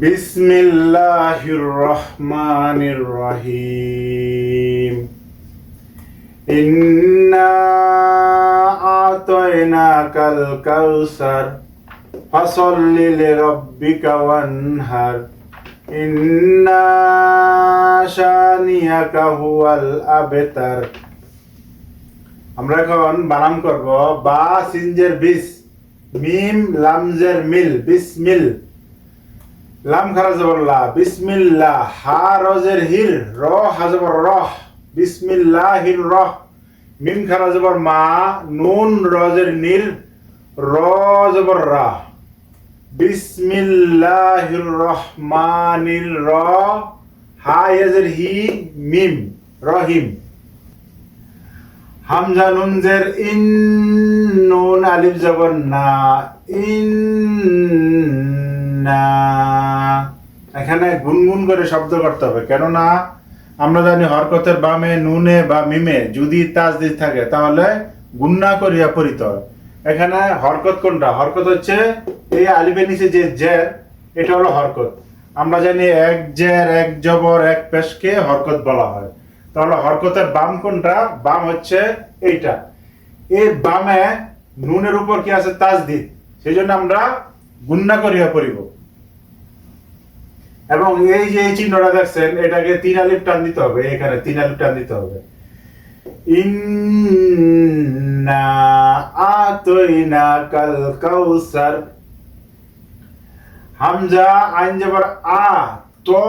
বিসমিল্লাহির রহমানির রহিম। ইন্না আতাইনাকাল কাউসার, ফসল্লি লিরাব্বিকা ওয়ানহার। ইন্না শানিয়াকা হুয়াল আবতার। আমরা এখন বানান করব বা সিনজের বিস, মিম, লামজের মিল, বিসমিল। মিল লাম খারা জবর লা, বিসমিল্লাহ, হা রজের হির, র হা জবর রহ, বিসমিল্লাহির রহ, মিম খারা জবর মা, নুন রজের নীর র জবর রা, বিসমিল্লাহির রহমানির র, হা ইয়াজের হি, মিম, রহিম। হামজা নুন জের ইন, নুন আলিফ জবর না, ইন, না। এখানে গুনগুন করে শব্দ করতে হবে। কেননা আমরা জানি হরকতের বামে, নুনে বা মিমে যদি তাজদিদ থাকে, তাহলে গুন্না করিয়া হয় এখানে হরকত কোনটা? হরকত হচ্ছে এই আলিফের নিচে যে জের, এটা হলো হরকত। আমরা জানি এক জের, এক জবর, এক পেশকে হরকত বলা হয়। তাহলে হরকতের বাম কোনটা? বাম হচ্ছে এইটা। এই বামে, নুনের উপর কি আছে? তাজদিদ। সেই জন্য আমরা গুন্না করিয়া পড়িব। এবং এই যে এই চিহ্নটা দেখছেন, এটাকে তিন আলিফ টান দিতে হবে, এখানে তিন আলিফ টান দিতে হবে। হামজা, আইন আ, তো,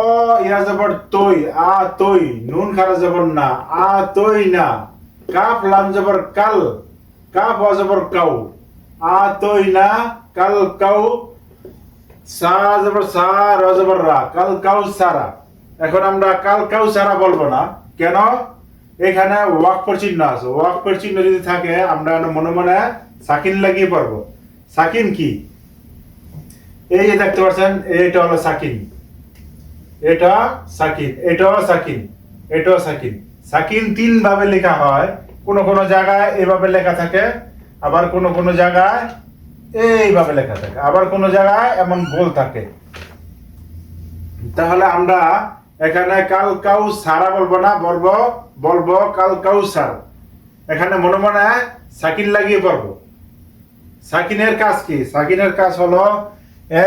ইয়া জবর তৈ, আ, তৈ, নুন খারা জবর না, আ, তৈ না। কাফ, লাম জবর কাল, কাফ জবর কাউ। আ, তৈ না, কাল কাউ সা এখন আমরা কাল কাউ সারা বলব না। কেন? এখানে ওয়াকফের চিহ্ন আছে। ওয়াকফের চিহ্ন যদি থাকে, আমরা মনে মনে সাকিন লাগিয়ে পারব সাকিন কি? এই যে দেখতে পাচ্ছেন এটা হলো সাকিন। এটা সাকিন, এটাও সাকিন এটাও সাকিন। সাকিন তিন ভাবে লেখা হয়। কোন কোন জায়গায় এভাবে লেখা থাকে, আবার কোন কোন জায়গায় এইভাবে লেখা থাকে। আবার কোন জায়গায় এমন গোল থাকে। তাহলে আমরা এখানে কাল কাউ সারা বলব না, বলব বলব কাল কাউ সার। এখানে মনে মনে সাকিন লাগিয়ে পড়ব সাকিনের কাজ কি? সাকিনের কাজ হলো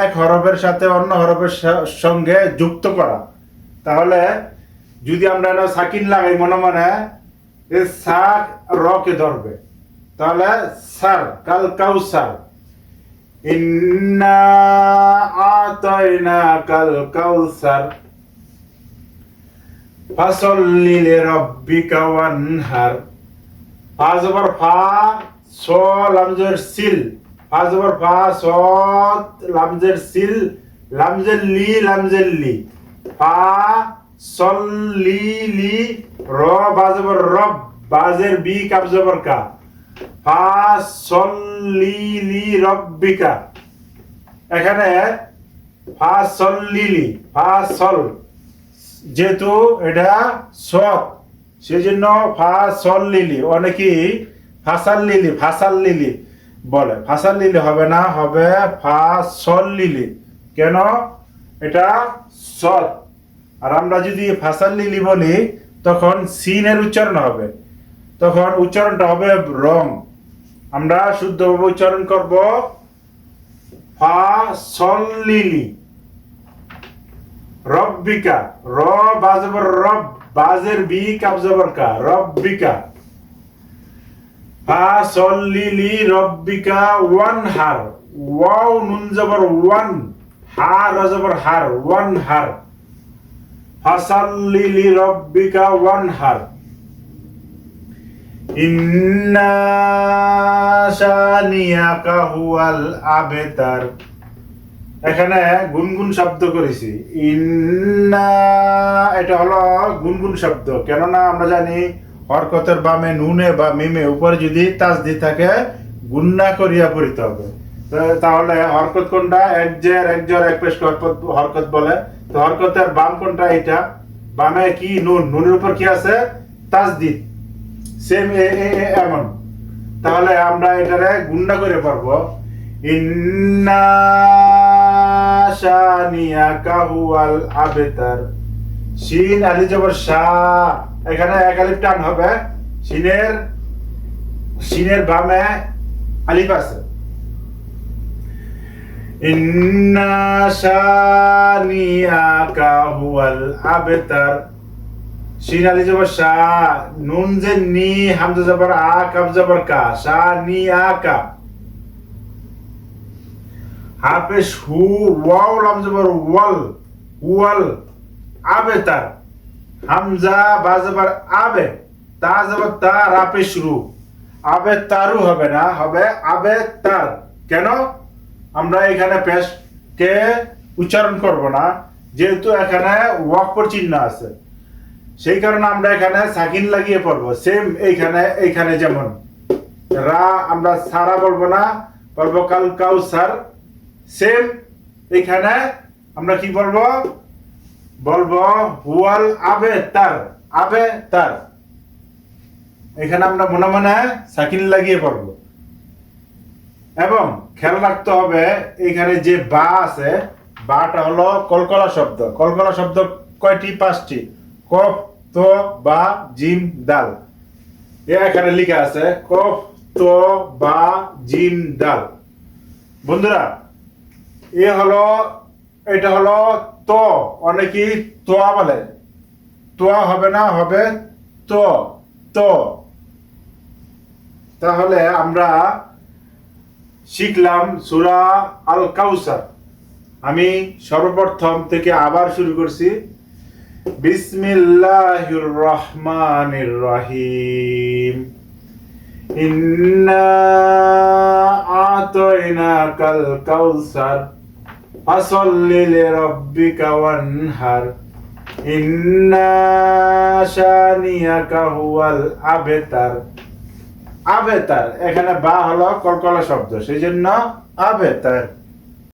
এক হরফের সাথে অন্য হরফের সঙ্গে যুক্ত করা। তাহলে যদি আমরা সাকিন লাগাই, মনে মনে এ সা রকে ধরবে। তাহলে সার, কাল কাউসার ইন্না আতাইনা কাল কাউসার। ফাসল্লি লিরাব্বিকা ওয়ানহার। ফা স লামজের সিল। ফা স লামজের সিল, লামজের লি লামজের লি। ফা সল লি বা জবর রব, বাজের বি কাপ জবর কা। ফা সল লি লি রব্বিকা। এখানে ফা সল লিলি ফা সল যেহেতু এটা সৎ সেজন্য ফা সল লিলি অনেকেই ফাসাল লিলি ফাসাল লিলি বলে। ফাসাল লিলি হবে না, হবে ফা সল লিলি কেন? এটা সৎ। আর আমরা যদি ফাসাল লিলি বলি, তখন সিনের উচ্চারণ হবে। তখন উচ্চারণটা হবে রং। আমরা শুদ্ধভাবে উচ্চারণ করব। ফা, সল, লিলি। রব্বিকা, র বাজবর রব, বাজের বি কাব জবর কা, রব্বিকা। ফা সল্লিলি রব্বিকা, ওয়ান, হার। ওয়াও, নুন জবর ওয়ান, হার জবর হার, ওয়ান, হার। ফাসাল্লিলি রব্বিকা, ওয়ান, হার। আবেতার। এখানে গুনগুন শব্দ করেছি। ইন্না, এটা হলো গুনগুন শব্দ। কেননা আমরা জানি হরকতের বামে, নুনে বা মিমে উপরে যদি তাজদি থাকে, গুন্না করিয়া পড়িতে হবে। তাহলে হরকত কোনটা? এক জের এক জর এক পেশ হরকত হরকত বলে। তো হরকতের বাম কোনটা? এটা বামে কি? নুন। নুনের উপর কি আছে? তাজদিদ সেম এমন তাহলে আমরা এটারে গুন্ডা করে পারব। আবেতার। আলি জবর শা এখানে এক আলিফ টান হবে। শিনের শিনের বামে আলিফ আছে। ইন্না শানিয়াকা আবেতার। শিন জবর শা, নুন যে নি জবর আ জবর কা, শা, নি, আ ওয়াও, লাম জবর ওয়াল ওয়াল, আবে তার। হামজা, বা জবর আবে, তা জবর তা রাপেশ রু আবে তারু হবে না, হবে আবে তার। কেন? আমরা এখানে পেশ কে উচ্চারণ করব না, যেহেতু এখানে ওয়াকপর চিহ্ন আছে। সেই কারণে আমরা এখানে সাকিন লাগিয়ে পড়ব। সেম এইখানে এইখানে যেমন। রা আমরা সারা বলব না, বলব কাল কাউসার। সেম এখানে আমরা কি বলব? বলব হুয়াল আবে তার আবে তার এখানে আমরা মনে মনে সাকিন লাগিয়ে পড়ব। এবং খেয়াল রাখতে হবে এখানে যে বা আছে, বাটা হলো কলকলা শব্দ। কলকলা শব্দ কয়টি? পাঁচটি। কফ তো বা জিম দাল এখানে লেখা আছে কফ তো বা জিম দাল বন্ধুরা, এ হলো, এটা হলো তো, অনেকেই তোয়া বলে। তোয়া হবে না, হবে তো তো। তাহলে আমরা শিখলাম সুরা আল কাউসার আমি সর্বপ্রথম থেকে আবার শুরু করছি। বিসমিল্লাহির রহমানির রহিম ইন্না আতাইনাকাল কাউসার, ফাসাল্লি লিরাব্বিকা ওয়ানহার। ইন্না শানিয়াকা হুয়াল আবেতার। আবেতার, এখানে বা হলো কলকলা শব্দ সেই জন্য আবেতার।